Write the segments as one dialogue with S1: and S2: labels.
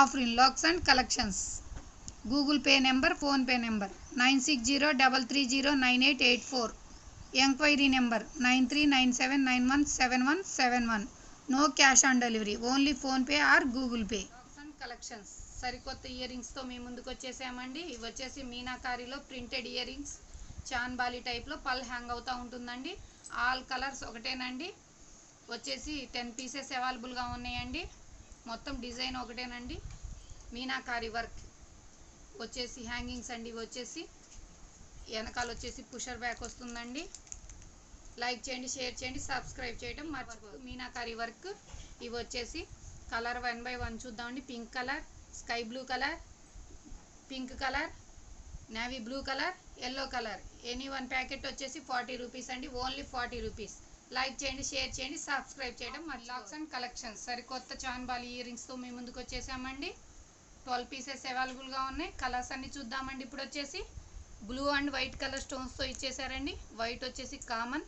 S1: Afrin lacs and collections. Google Pay number PhonePe number nine six zero double three zero nine eight eight four. Enquiry number nine three nine seven nine one seven one seven one. No cash on delivery only PhonePe or Google Pay. And collections. సరికొత్త ఇయర్ రింగ్స్తో మీ ముందుకు వచ్చేసామండి ఇవి వచ్చేసి మీనాకారిలో printed earrings చాన్బాలి టైప్లో పల్ హ్యాంగ్ అవుతూ ఉంటుందండి. ఆల్ కలర్స్ ఒకటేనండి. వచ్చేసి టెన్ పీసెస్ అవైలబుల్గా ఉన్నాయండి. మొత్తం డిజైన్ ఒకటేనండి. మీనాకారి వర్క్ వచ్చేసి హ్యాంగింగ్స్ అండి ఇవి వచ్చేసి వెనకాల వచ్చేసి పుషర్ బ్యాక్ వస్తుందండి. లైక్ చేయండి షేర్ చేయండి సబ్స్క్రైబ్ చేయడం మర్చిపోదు మీనాకారి వర్క్ ఇవి వచ్చేసి కలర్ వన్ బై వన్ చూద్దామండి. Pink colour sky blue colour pink colour navy blue colour yellow colour. Any one packet వచ్చేసి ఫార్టీ రూపీస్ అండి. Only forty rupees. లైక్ చేయండి షేర్ చేయండి సబ్స్క్రైబ్ చేయడం మరి లాక్స్ అండ్ కలెక్షన్స్ సరికొత్త చాన్బాల్ ఇయర్ రింగ్స్తో మీ ముందుకు వచ్చేసామండి. ట్వెల్వ్ పీసెస్ అవైలబుల్గా ఉన్నాయి. కలర్స్ అన్నీ చూద్దామండి. ఇప్పుడు వచ్చేసి బ్లూ అండ్ వైట్ కలర్ స్టోన్స్తో ఇచ్చేసారండి. వైట్ వచ్చేసి కామన్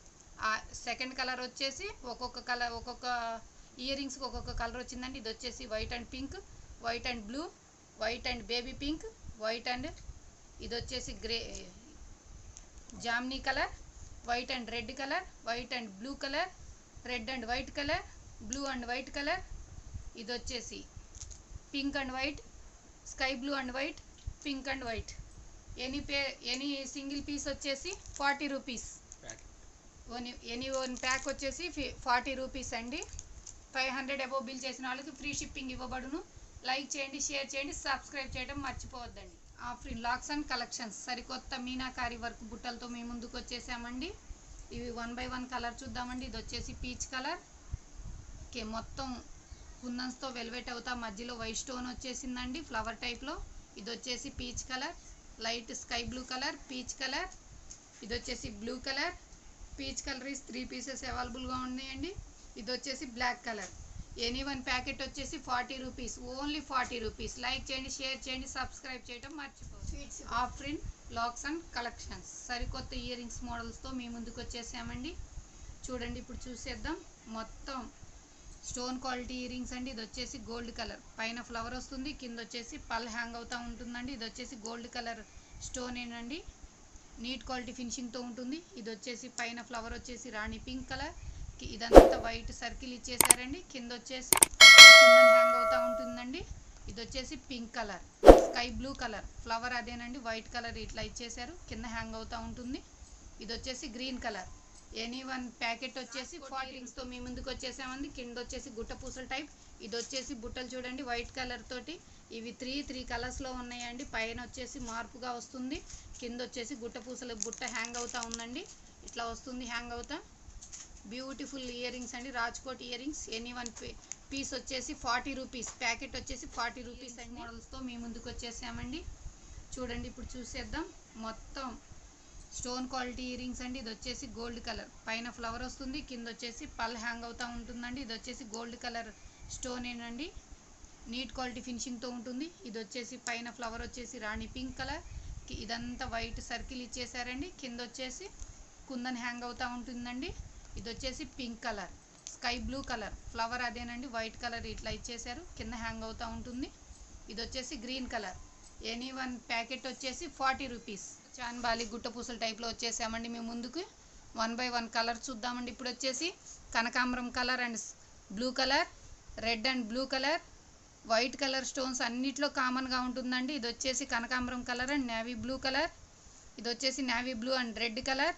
S1: సెకండ్ కలర్ వచ్చేసి ఒక్కొక్క కలర్ ఒక్కొక్క ఇయర్ రింగ్స్కి ఒక్కొక్క కలర్ వచ్చిందండి. ఇది వచ్చేసి white and pink white and blue white and baby pink white and ఇది వచ్చేసి grey జామ్నీ colour white and red colour white and blue colour red and white colour blue and white colour. ఇది వచ్చేసి pink and white sky blue and white pink and white. Any pay any single piece వచ్చేసి forty rupees. Any one pack వచ్చేసి forty rupees అండి. Five hundred above bill చేసిన వాళ్ళకి free shipping ఇవ్వబడును. Like చేయండి share చేయండి సబ్స్క్రైబ్ చేయడం మర్చిపోవద్దండి. Afrin lacs and collections. సరికొత్త మీనాకారి వర్క్ బుట్టలతో మేము ముందుకు వచ్చేసామండి. ఇవి వన్ బై వన్ కలర్ చూద్దామండి. ఇది వచ్చేసి పీచ్ కలర్. ఓకే మొత్తం కుందన్స్తో వెల్వెట్ అవుతా. మధ్యలో వైట్ స్టోన్ వచ్చేసిందండి ఫ్లవర్ టైప్లో. ఇది వచ్చేసి peach colour. Light sky blue colour peach colour. ఇది వచ్చేసి blue colour. Peach colour is three pieces అవైలబుల్గా ఉన్నాయండి. ఇది వచ్చేసి black colour. Any one packet వచ్చేసి forty rupees only forty rupees. Like చేయండి షేర్ చేయండి సబ్స్క్రైబ్ చేయడం మర్చిపోదు ఆఫ్రిన్ లాక్స్ అండ్ కలెక్షన్స్ సరికొత్త ఇయర్ రింగ్స్ మోడల్స్తో మీ ముందుకు వచ్చేసామండి. చూడండి ఇప్పుడు చూసేద్దాం. మొత్తం స్టోన్ క్వాలిటీ ఇయర్ రింగ్స్ అండి. ఇది వచ్చేసి గోల్డ్ కలర్ పైన ఫ్లవర్ వస్తుంది కింద వచ్చేసి పల్ హ్యాంగ్ అవుతూ ఉంటుందండి. ఇది వచ్చేసి గోల్డ్ కలర్ స్టోన్ ఏనండి. నీట్ క్వాలిటీ ఫినిషింగ్తో ఉంటుంది. ఇది వచ్చేసి పైన ఫ్లవర్ వచ్చేసి రాణి పింక్ కలర్ ఇదంతా వైట్ సర్కిల్ ఇచ్చేసారండి. కింద వచ్చేసి కింద హ్యాంగ్ అవుతూ ఉంటుందండి. ఇది వచ్చేసి pink colour sky blue colour. Flower అదేనండి వైట్ కలర్ ఇట్లా ఇచ్చేసారు. కింద హ్యాంగ్ అవుతూ ఉంటుంది. ఇది వచ్చేసి green colour. Any one packet వచ్చేసి ఫార్టీ తో మీ ముందుకు వచ్చేసామండి. కింద వచ్చేసి గుట్ట పూసల టైప్. ఇది వచ్చేసి బుట్టలు చూడండి వైట్ కలర్ తోటి. ఇవి త్రీ త్రీ కలర్స్లో ఉన్నాయండి. పైన వచ్చేసి మార్పుగా వస్తుంది. కింద వచ్చేసి గుట్ట పూసల బుట్ట హ్యాంగ్ అవుతా ఉందండి. ఇట్లా వస్తుంది హ్యాంగ్ అవుతా. బ్యూటిఫుల్ ఇయర్ రింగ్స్ అండి. Rajkot earrings any one piece వచ్చేసి ఫార్టీ రూపీస్. ప్యాకెట్ వచ్చేసి ఫార్టీ రూపీస్ అండి. మోడల్స్తో మీ ముందుకు వచ్చేసామండి. చూడండి ఇప్పుడు చూసేద్దాం. మొత్తం స్టోన్ క్వాలిటీ ఇయర్ రింగ్స్ అండి. ఇది వచ్చేసి గోల్డ్ కలర్. పైన ఫ్లవర్ వస్తుంది కింద వచ్చేసి పల్ హ్యాంగ్ అవుతూ ఉంటుందండి. ఇది వచ్చేసి గోల్డ్ కలర్ స్టోన్ ఏనండి. నీట్ క్వాలిటీ ఫినిషింగ్తో ఉంటుంది. ఇది వచ్చేసి పైన ఫ్లవర్ వచ్చేసి రాణి పింక్ కలర్. ఇదంతా వైట్ సర్కిల్ ఇచ్చేసారండి. కింద వచ్చేసి కుందన్ హ్యాంగ్ అవుతూ ఉంటుందండి. ఇది వచ్చేసి pink colour. Sky blue colour. Flower అదేనండి వైట్ కలర్ ఇట్లా ఇచ్చేసారు కింద హ్యాంగ్ అవుతూ ఉంటుంది. ఇది వచ్చేసి green colour. Any one packet వచ్చేసి ఫార్టీ రూపీస్. చాన్బాలి బాలి గుట్టపూసల టైప్లో వచ్చేసామండి మేము ముందుకు. వన్ బై వన్ కలర్ చూద్దామండి. ఇప్పుడు వచ్చేసి కనకాంబరం colour and blue colour red and blue colour white colour stones అన్నిట్లో కామన్గా ఉంటుందండి. ఇది వచ్చేసి కనకాంబరం colour and navy blue colour. ఇది వచ్చేసి navy blue and red colour.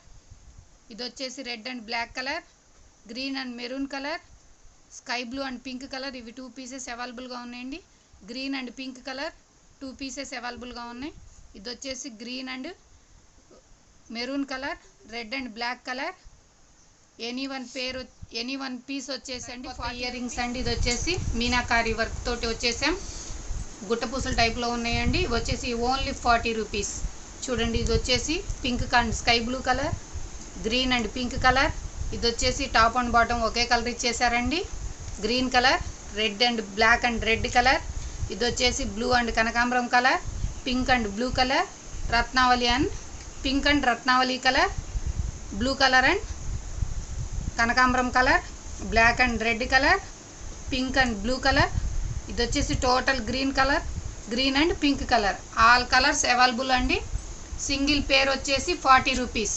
S1: ఇది వచ్చేసి red and black colour green and maroon colour sky blue and pink colour. ఇవి టూ పీసెస్ అవైలబుల్గా ఉన్నాయండి. Green and pink colour two pieces అవైలబుల్గా ఉన్నాయి. ఇది వచ్చేసి green and maroon colour red and black colour. Any one పేరు any one piece వచ్చేసండి. Earrings అండి ఇది వచ్చేసి మీనాకారి వర్క్ తోటి వచ్చేసాం. గుట్టపూసల టైప్లో ఉన్నాయండి. ఇవి వచ్చేసి ఓన్లీ ఫార్టీ రూపీస్. చూడండి ఇది వచ్చేసి pink and sky blue colour. Green and pink colour ఇది వచ్చేసి టాప్ అండ్ బాటమ్ ఒకే colour ఇచ్చేసారండి. Green colour red and black and red colour ఇది వచ్చేసి బ్లూ అండ్ కనకాంబరం colour pink and blue colour రత్నావళి అండ్ పింక్ అండ్ రత్నావళి colour blue colour and కనకాంబరం colour black and red colour pink and blue colour ఇది వచ్చేసి total green colour green and pink colour all colours available అండి. Single pair వచ్చేసి forty rupees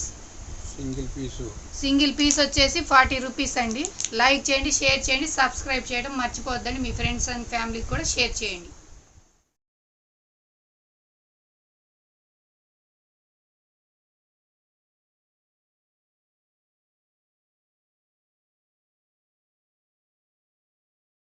S2: single piece.
S1: Single piece వచ్చేసి forty rupees అండి. Like చేయండి share చేయండి subscribe చేయడం మర్చిపోద్దండి మీ ఫ్రెండ్స్ అండ్ ఫ్యామిలీకి కూడా షేర్ చేయండి.